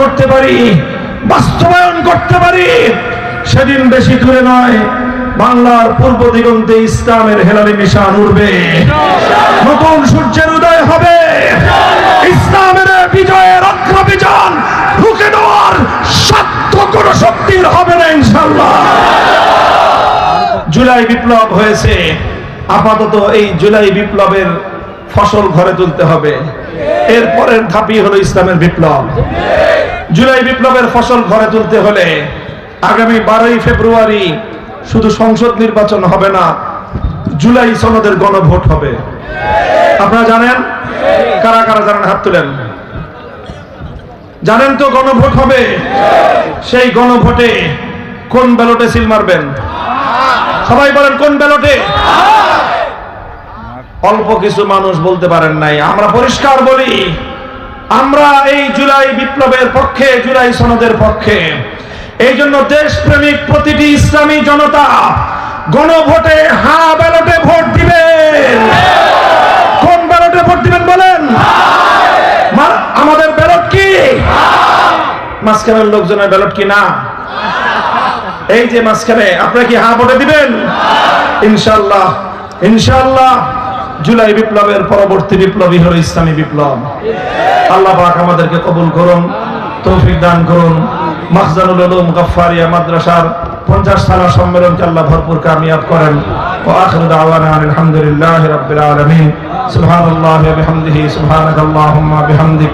করতে পারি, বাস্তবায়ন করতে পারি, সেদিন বেশি দূরে নয়, বাংলার পূর্ব দিগন্তে ইসলামের হেলালি নিশান উঠবে নতুন সূর্যের উদয় হবে। ইসলামের বিজয়ের অগ্রবিজন ঢুকে দেওয়ার সাধ্য কোন শক্তির হবে না ইনশাল্লাহ জুলাই বিপ্লব হয়েছে, আপাতত এই জুলাই বিপ্লবের ফসল ঘরে তুলতে হবে। এরপরের ধাপই হলো ইসলামের বিপ্লব। জুলাই বিপ্লবের ফসল ঘরে তুলতে হলে আগামী বারোই ফেব্রুয়ারি শুধু সংসদ নির্বাচন হবে না, জুলাই সনদের গণভোট হবে। আপনারা জানেন? কারা কারা জানেন? হাত তুলেন। জানেন তো গণভোট হবে? সেই গণভোটে কোন ব্যালটে সিল মারবেন? সবাই বলেন কোন ব্যালটে? অল্প কিছু মানুষ বলতে পারেন নাই। আমরা পরিষ্কার বলি, আমরা এই জুলাই বিপ্লবের পক্ষে, জুলাই সনদের পক্ষে, এই জন্য দেশপ্রেমিক প্রতিটি ইসলামী জনতা গণভোটে হা ব্যালটে ভোট দিবেন। কোন ব্যালটে ভোট দিবেন বলেন? আমাদের ব্যালট কি? মাঝখানের লোকজনের ব্যালট কি না? এই যে মাঝখানে, আপনারা কি হা ভোটে দিবেন? ইনশাল্লাহ ইনশাল্লাহ জুলাই বিপ্লবের পরবর্তী বিপ্লবী হলো ইসলামী বিপ্লব। আল্লাহ পাক আমাদেরকে কবুল করুন, তৌফিক দান করুন। মাখজানুল উলুম গাফফারিয়া মাদ্রাসার পঞ্চাশ সালা সম্মেলনকে আল্লাহ ভরপুর কামিয়াব করেন। ও আখিরু দাওয়ানা আলহামদুলিল্লাহি রাব্বিল আলামিন। সুবহানাল্লাহি ওয়া বিহামদিহি, সুবহানাকাল্লাহুম্মা বিহামদিক।